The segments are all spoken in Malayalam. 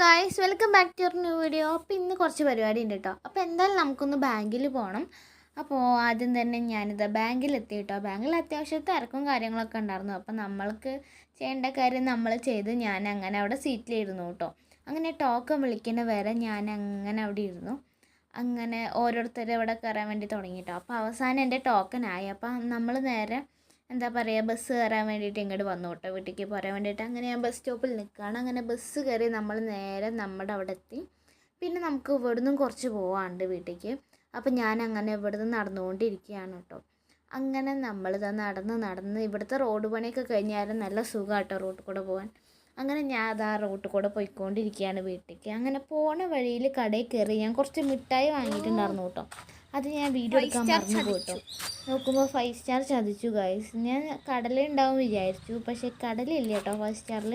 Guys welcome back to your new video അപ്പോൾ ഇന്ന് കുറച്ച് പരിപാടി ഉണ്ട് കേട്ടോ അപ്പോൾ എന്തായാലും നമുക്കൊന്ന് ബാങ്കിൽ പോകണം അപ്പോൾ ആദ്യം തന്നെ ഞാനിത് ബാങ്കിൽ എത്തി കേട്ടോ ബാങ്കിൽ അത്യാവശ്യം തിരക്കും കാര്യങ്ങളൊക്കെ ഉണ്ടായിരുന്നു. അപ്പോൾ നമ്മൾക്ക് ചെയ്യേണ്ട കാര്യം നമ്മൾ ചെയ്ത് ഞാൻ അങ്ങനെ അവിടെ സീറ്റിലിരുന്നു കേട്ടോ അങ്ങനെ ടോക്കൺ വിളിക്കുന്ന വരെ ഞാൻ അങ്ങനെ അവിടെ ഇരുന്നു. അങ്ങനെ ഓരോരുത്തരും ഇവിടെ കയറാൻ വേണ്ടി തുടങ്ങി കേട്ടോ അപ്പോൾ അവസാനം എന്റെ ടോക്കൺ ആയി. അപ്പോൾ നമ്മൾ നേരെ എന്താ പറയുക ബസ് കയറാൻ വേണ്ടിയിട്ട് ഇങ്ങോട്ട് വന്നു കേട്ടോ വീട്ടിലേക്ക് പോരാൻ വേണ്ടിയിട്ട്. അങ്ങനെ ഞാൻ ബസ് സ്റ്റോപ്പിൽ നിൽക്കുകയാണ് അങ്ങനെ ബസ് കയറി നമ്മൾ നേരെ നമ്മുടെ അവിടെ എത്തി പിന്നെ നമുക്ക് ഇവിടുന്ന് കുറച്ച് പോകാനുണ്ട് വീട്ടിലേക്ക് അപ്പോൾ ഞാൻ അങ്ങനെ ഇവിടുന്ന് നടന്നുകൊണ്ടിരിക്കുകയാണ് കേട്ടോ. അങ്ങനെ നമ്മൾ ഇതാ നടന്ന് നടന്ന് ഇവിടുത്തെ റോഡ് പണിയൊക്കെ കഴിഞ്ഞാലും നല്ല സുഖമാണ് കേട്ടോ റോഡിൽ കൂടെ പോകാൻ അങ്ങനെ ഞാൻ അത് ആ റോട്ടിൽ കൂടെ പോയിക്കൊണ്ടിരിക്കുകയാണ് വീട്ടിലേക്ക് അങ്ങനെ പോണ വഴിയിൽ കടയിൽ കയറി ഞാൻ കുറച്ച് മിഠായി വാങ്ങിയിട്ടുണ്ടായിരുന്നു കേട്ടോ. അത് ഞാൻ വീഡിയോ എടുക്കാൻ മറന്നു പോട്ടോ നോക്കുമ്പോൾ ഫൈവ് സ്റ്റാർ ചതിച്ചു ഗൈസ് ഞാൻ കടല കടലുണ്ടാവും വിചാരിച്ചു പക്ഷേ കടലില്ല കേട്ടോ ഫൈവ് സ്റ്റാറിൽ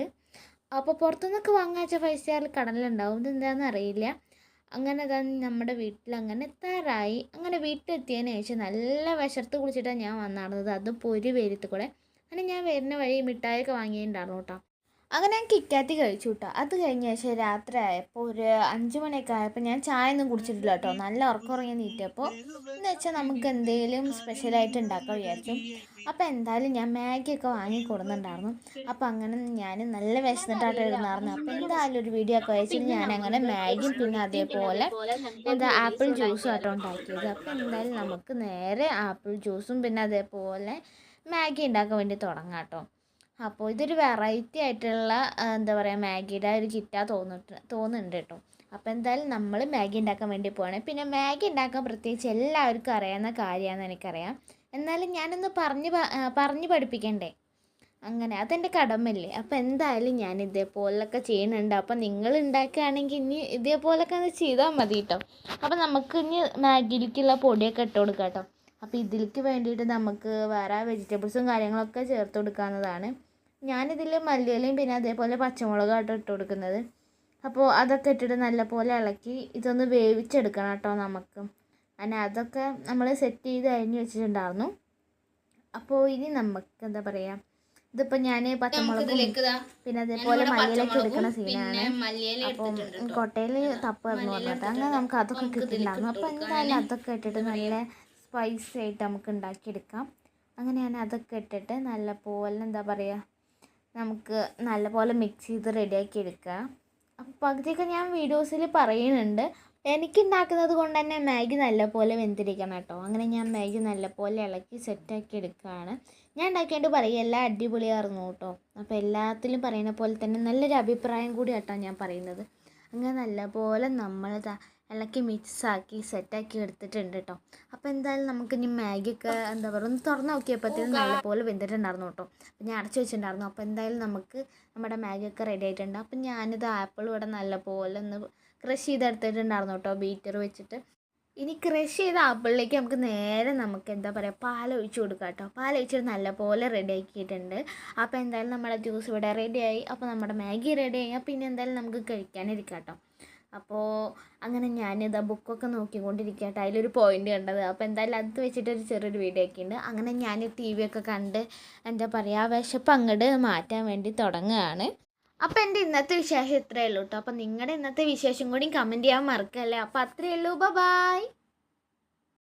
അപ്പോൾ പുറത്തുനിന്നൊക്കെ വാങ്ങാച്ച ഫൈവ് സ്റ്റാറിൽ കടലുണ്ടാവും ഇതെന്താണെന്ന് അറിയില്ല. അങ്ങനെ തന്നെ നമ്മുടെ വീട്ടിൽ അങ്ങനെ എത്താറായി. അങ്ങനെ വീട്ടിലെത്തിയതിന് ശേഷം നല്ല വിശർത്ത് കുളിച്ചിട്ടാണ് ഞാൻ വന്നിരുന്നത് അതും പൊരി വെയിലത്ത് കൂടെ. അങ്ങനെ ഞാൻ വരുന്ന വഴി മിഠായിയൊക്കെ വാങ്ങിയിട്ടുണ്ടായിരുന്നു കേട്ടോ. അങ്ങനെ ഞാൻ കിക്കാത്തി കഴിച്ചു കേട്ടോ അത് കഴിഞ്ഞ ശേഷം രാത്രി ആയപ്പോൾ ഒരു അഞ്ചു മണിയൊക്കെ ആയപ്പോൾ ഞാൻ ചായ ഒന്നും കുടിച്ചിട്ടില്ല കേട്ടോ നല്ല ഉറക്കം ഉറങ്ങി നീറ്റപ്പോൾ എന്ന് വെച്ചാൽ നമുക്ക് എന്തെങ്കിലും സ്പെഷ്യലായിട്ട് ഉണ്ടാക്കാൻ വിചാരിച്ചു. അപ്പോൾ എന്തായാലും ഞാൻ മാഗിയൊക്കെ വാങ്ങി കൊടുക്കുന്നുണ്ടായിരുന്നു അപ്പോൾ അങ്ങനെ ഞാൻ നല്ല വിശന്നിട്ടായിട്ട് എഴുതുന്നായിരുന്നു അപ്പോൾ എന്തായാലും ഒരു വീഡിയോ ഒക്കെ വായിച്ചിട്ട് ഞാൻ അങ്ങനെ മാഗിയും പിന്നെ അതേപോലെ എന്താ ആപ്പിൾ ജ്യൂസും ആട്ടോ ഉണ്ടാക്കിയത് അപ്പോൾ എന്തായാലും നമുക്ക് നേരെ ആപ്പിൾ ജ്യൂസും പിന്നെ അതേപോലെ മാഗി ഉണ്ടാക്കാൻ വേണ്ടി തുടങ്ങാം കേട്ടോ അപ്പോൾ ഇതൊരു വെറൈറ്റി ആയിട്ടുള്ള എന്താ പറയുക മാഗിയുടെ ഒരു കിറ്റാ തോന്നിട്ട് തോന്നുന്നുണ്ട് കേട്ടോ. അപ്പോൾ എന്തായാലും നമ്മൾ മാഗി ഉണ്ടാക്കാൻ വേണ്ടി പോവാണ്. പിന്നെ മാഗി ഉണ്ടാക്കാൻ പ്രത്യേകിച്ച് എല്ലാവർക്കും അറിയാവുന്ന കാര്യമാണെന്ന് എനിക്കറിയാം. എന്നാലും ഞാനൊന്ന് പറഞ്ഞ് പറഞ്ഞ് പഠിപ്പിക്കണ്ടേ? അങ്ങനെ അതെന്റെ കടമല്ലേ അപ്പോൾ എന്തായാലും ഞാൻ ഇതേപോലൊക്കെ ചെയ്യുന്നുണ്ട്. അപ്പോൾ നിങ്ങൾ ഉണ്ടാക്കുകയാണെങ്കിൽ ഇനി ഇതേപോലൊക്കെ ഒന്ന് ചെയ്താൽ മതി കേട്ടോ. അപ്പോൾ നമുക്ക് ഇനി മാഗിയിലേക്കുള്ള പൊടിയൊക്കെ ഇട്ട് കൊടുക്കാം കേട്ടോ. അപ്പോൾ ഇതിലേക്ക് വേണ്ടിയിട്ട് നമുക്ക് വേറെ വെജിറ്റബിൾസും കാര്യങ്ങളൊക്കെ ചേർത്ത് കൊടുക്കാവുന്നതാണ്. ഞാനിതിൽ മല്ലിയിലയും പിന്നെ അതേപോലെ പച്ചമുളകായിട്ട് ഇട്ട് കൊടുക്കുന്നത്. അപ്പോൾ അതൊക്കെ ഇട്ടിട്ട് നല്ലപോലെ ഇളക്കി ഇതൊന്ന് വേവിച്ചെടുക്കണം കേട്ടോ നമുക്ക്. അങ്ങനെ അതൊക്കെ നമ്മൾ സെറ്റ് ചെയ്ത് അരിഞ്ഞ് വെച്ചിട്ടുണ്ടായിരുന്നു. അപ്പോൾ ഇനി നമുക്ക് എന്താ പറയുക ഇതിപ്പോൾ ഞാൻ പച്ചമുളകും പിന്നെ അതേപോലെ മല്ലിയിലൊക്കെ എടുക്കുന്ന സീനാണ് അപ്പം കൊട്ടയിൽ തപ്പ് ഇറന്നു പറഞ്ഞിട്ട് അങ്ങനെ നമുക്ക് അതൊക്കെ കിട്ടിയിട്ടുണ്ടായിരുന്നു. അപ്പോൾ എന്തായാലും അതൊക്കെ ഇട്ടിട്ട് നല്ല സ്പൈസി ആയിട്ട് നമുക്ക് ഉണ്ടാക്കിയെടുക്കാം അങ്ങനെ ഞാൻ അതൊക്കെ ഇട്ടിട്ട് നല്ല പോലെ എന്താ പറയുക നമുക്ക് നല്ല പോലെ മിക്സ് ചെയ്ത് റെഡിയാക്കി എടുക്കുക അപ്പോൾ പകുതിയൊക്കെ ഞാൻ വീഡിയോസിൽ പറയുന്നുണ്ട്. എനിക്ക് ഉണ്ടാക്കുന്നത് കൊണ്ട് തന്നെ മാഗി നല്ലപോലെ വെന്തിരിക്കണം കേട്ടോ. അങ്ങനെ ഞാൻ മാഗി നല്ലപോലെ ഇളക്കി സെറ്റാക്കി എടുക്കുകയാണ്. ഞാൻ ഉണ്ടാക്കിയിട്ട് പറയും എല്ലാം അടിപൊളിയായിരുന്നു കേട്ടോ. അപ്പോൾ എല്ലാത്തിലും പറയുന്ന പോലെ തന്നെ നല്ലൊരു അഭിപ്രായം കൂടി കേട്ടോ ഞാൻ പറയുന്നത്. അങ്ങനെ നല്ലപോലെ നമ്മളിതാ ഇളക്കി മിക്സാക്കി സെറ്റാക്കി എടുത്തിട്ടുണ്ട് കേട്ടോ അപ്പോൾ എന്തായാലും നമുക്ക് ഇനി മാഗിയൊക്കെ എന്താ പറയുക ഒന്ന് തുറന്ന് നോക്കിയപ്പോഴത്തേക്കും നല്ലപോലെ വെന്തിട്ടുണ്ടായിരുന്നു കേട്ടോ അപ്പോൾ ഞാൻ അടച്ചു വെച്ചിട്ടുണ്ടായിരുന്നു. അപ്പോൾ എന്തായാലും നമുക്ക് നമ്മുടെ മാഗിയൊക്കെ റെഡി ആയിട്ടുണ്ട്. അപ്പോൾ ഞാനിത് ആപ്പിൾ ഇവിടെ നല്ലപോലെ ഒന്ന് ക്രഷ് ചെയ്തെടുത്തിട്ടുണ്ടായിരുന്നു കേട്ടോ ബീറ്റർ വെച്ചിട്ട്. ഇനി ക്രഷ് ചെയ്ത ആപ്പിളിലേക്ക് നമുക്ക് നേരെ നമുക്ക് എന്താ പറയുക പാൽ ഒഴിച്ച് കൊടുക്കാം കേട്ടോ പാൽ ഒഴിച്ചിട്ട് നല്ലപോലെ റെഡി ആക്കിയിട്ടുണ്ട്. അപ്പോൾ എന്തായാലും നമ്മുടെ ജ്യൂസ് ഇവിടെ റെഡിയായി അപ്പോൾ നമ്മുടെ മാഗി റെഡിയായി അപ്പോൾ ഇനി എന്തായാലും നമുക്ക് കഴിക്കാനിരിക്കാം കേട്ടോ അപ്പോൾ അങ്ങനെ ഞാനിതാ ബുക്കൊക്കെ നോക്കിക്കൊണ്ടിരിക്കട്ടെ കേട്ടോ അതിലൊരു പോയിന്റ് കണ്ടത്. അപ്പോൾ എന്തായാലും അത് വെച്ചിട്ട് ഒരു ചെറിയൊരു വീഡിയോ ഒക്കെ ഉണ്ട് അങ്ങനെ ഞാൻ ടി വി ഒക്കെ കണ്ട് എന്താ പറയുക വിശപ്പ് അങ്ങോട്ട് മാറ്റാൻ വേണ്ടി തുടങ്ങുകയാണ്. അപ്പോൾ എന്റെ ഇന്നത്തെ വിശേഷം ഇത്രയേ ഉള്ളൂ കേട്ടോ അപ്പോൾ നിങ്ങളുടെ ഇന്നത്തെ വിശേഷം കൂടി കമന്റ് ചെയ്യാൻ മറക്കല്ലേ? അപ്പോൾ അത്രയേ ഉള്ളൂ. ബൈ